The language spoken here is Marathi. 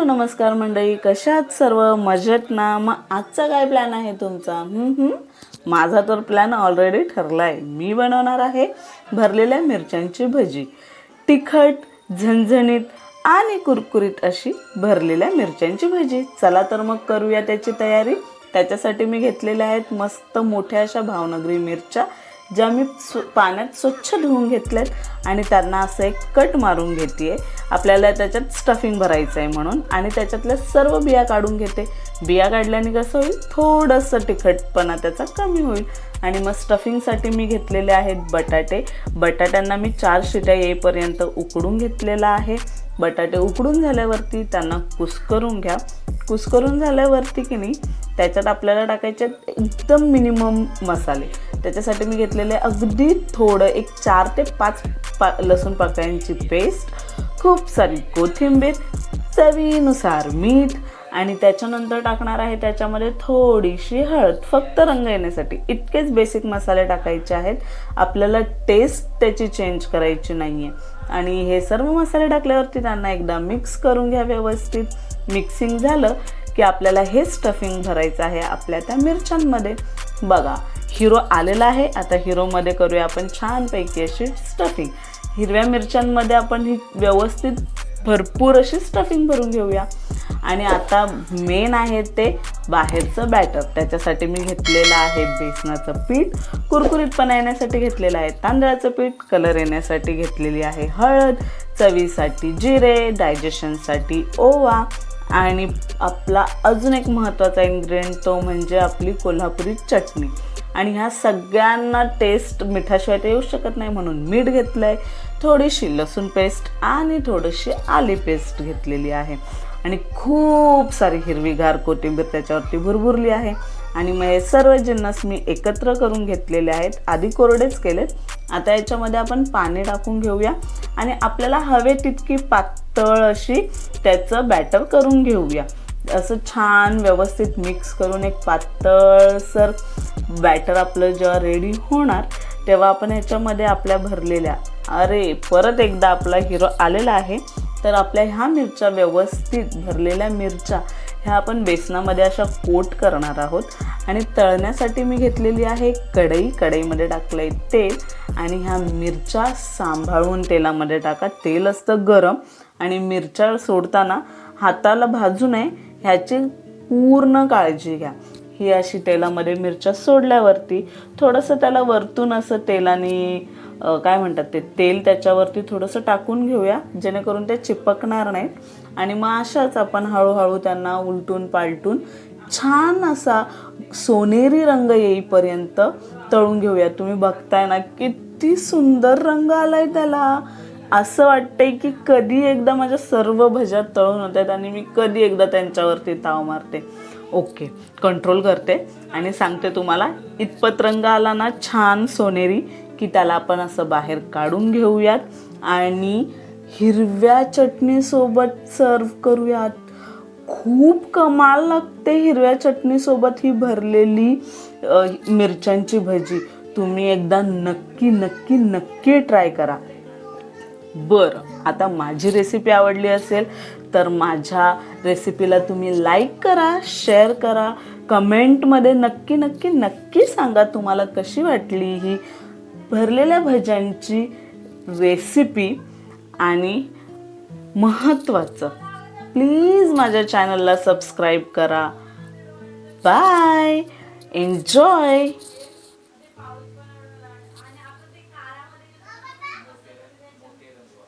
हॅलो नमस्कार मंडळी. कशात सर्व? मजेत ना? मग आजचा काय प्लॅन आहे तुमचा? माझा तर प्लॅन ऑलरेडी ठरला आहे मी बनवणार आहे भरलेल्या मिरच्यांची भजी. तिखट झणझणीत आणि कुरकुरीत अशी भरलेल्या मिरच्यांची भजी. चला तर मग करूया त्याची तयारी. त्याच्यासाठी मी घेतलेल्या आहेत मस्त मोठ्या अशा भावनगरी मिरच्या. ज्या मी सु पाण्यात स्वच्छ धुवून घेतल्यात आणि त्यांना असं एक कट मारून घेते आहे आपल्याला त्याच्यात स्टफिंग भरायचं आहे म्हणून आणि त्याच्यातल्या सर्व बिया काढून घेते. बिया काढल्याने कसं होईल? थोडंसं तिखटपणा त्याचा कमी होईल. आणि मग स्टफिंगसाठी मी घेतलेले आहेत बटाटे. बटाट्यांना मी चार शिट्या येईपर्यंत उकडून घेतलेला आहे. बटाटे उकडून झाल्यावरती त्यांना कुस्करून घ्या. कुस्करून झाल्यावरती की नाही त्याच्यात आपल्याला टाकायचे एकदम मिनिमम मसाले. त्याच्यासाठी मी घेतलेले अगदी थोडं एक चार ते पाच पा लसूण पाकळ्यांची पेस्ट खूप सारी कोथिंबीर चवीनुसार मीठ आणि त्याच्यानंतर टाकणार आहे त्याच्यामध्ये थोडीशी हळद. फक्त रंग येण्यासाठी. इतकेच बेसिक मसाले टाकायचे आहेत. आपल्याला टेस्ट त्याची चेंज करायची नाही आहे आणि हे सर्व मसाले टाकल्यावरती त्यांना एकदा मिक्स करून घ्या व्यवस्थित. मिक्सिंग झालं की आपल्याला हे स्टफिंग भरायचं आहे आपल्या त्या मिरच्यांमध्ये. बघा हिरो आलेला आहे. आता हिरोमध्ये करूया आपण छानपैकी अशी स्टफिंग हिरव्या मिरच्यांमध्ये आपण ही व्यवस्थित भरपूर अशी स्टफिंग भरून घेऊया. आणि आता मेन आहे ते बाहेरचं बॅटर त्याच्यासाठी मी घेतलेलं आहे बेसनाचं पीठ. कुरकुरीतपणा येण्यासाठी घेतलेलं आहे. तांदळाचं पीठ कलर येण्यासाठी घेतलेली आहे हळद चवीसाठी जिरे डायजेशनसाठी ओवा. आणि आपला अजून एक महत्त्वाचा इन्ग्रेडियंट तो म्हणजे आपली कोल्हापुरी चटणी. आणि ह्या सगळ्यांना टेस्ट मिठाशिवाय तर येऊ शकत नाही म्हणून मीठ घेतलं आहे थोडीशी लसूण पेस्ट आणि थोडीशी आली पेस्ट घेतलेली आहे. आणि खूप सारी हिरवीगार कोथिंबीर त्याच्यावरती भुरभुरली आहे. आणि मग हे सर्व जिन्नस मी एकत्र करून घेतलेले आहेत. आधी कोरडेच केलेत. आता याच्यामध्ये आपण पाणी टाकून घेऊया. आणि आपल्याला हवे तितकी पातळ अशी त्याचं बॅटर करून घेऊया. असं छान व्यवस्थित मिक्स करून एक पातळसर बॅटर आपलं जेव्हा रेडी होणार तेव्हा आपण ह्याच्यामध्ये आपल्या भरलेल्या अरे परत एकदा आपला हिरो आलेला आहे तर आपल्या ह्या मिरच्या व्यवस्थित भरलेल्या मिरच्या ह्या आपण बेसनामध्ये अशा कोट करणार आहोत. आणि तळण्यासाठी मी घेतलेली आहे कढई कढईमध्ये टाकलं आहे तेल आणि ह्या मिरच्या सांभाळून तेलामध्ये टाका. तेल असतं गरम आणि मिरच्या सोडताना हाताला भाजू नये ह्याची पूर्ण काळजी घ्या. ही अशी तेलामध्ये मिरच्या सोडल्यावरती थोडंसं त्याला वरतून असं तेलाने काय म्हणतात ते तेल त्याच्यावरती थोडंसं टाकून घेऊया जेणेकरून ते चिपकणार नाहीत. आणि मग अशाच आपण हळूहळू त्यांना उलटून पालटून छान असा सोनेरी रंग येईपर्यंत तळून घेऊया. तुम्ही बघताय ना किती सुंदर रंग आलाय त्याला. असं वाटतंय की कधी एकदा माझ्या सर्व भज्या तळून होत्यात आणि मी कधी एकदा त्यांच्यावरती ताव मारते. ओके कंट्रोल करते आणि सांगते तुम्हाला इतपत रंग आला ना छान सोनेरी की त्याला आपण असं बाहेर काढून घेऊयात आणि हिरव्या चटणीसोबत सर्व करूयात. खूप कमाल लागते हिरव्या चटणीसोबत ही भरलेली मिरच्यांची भजी. तुम्ही एकदा नक्की नक्की नक्की ट्राय करा. बरं आता माझी रेसिपी आवडली असेल तर माझ्या रेसिपीला तुम्ही लाईक करा शेअर करा. कमेंटमध्ये नक्की नक्की नक्की सांगा तुम्हाला कशी वाटली ही भरलेल्या भज्यांची रेसिपी आणि महत्त्वाचं प्लीज माझ्या चॅनलला सबस्क्राईब करा. Bye enjoy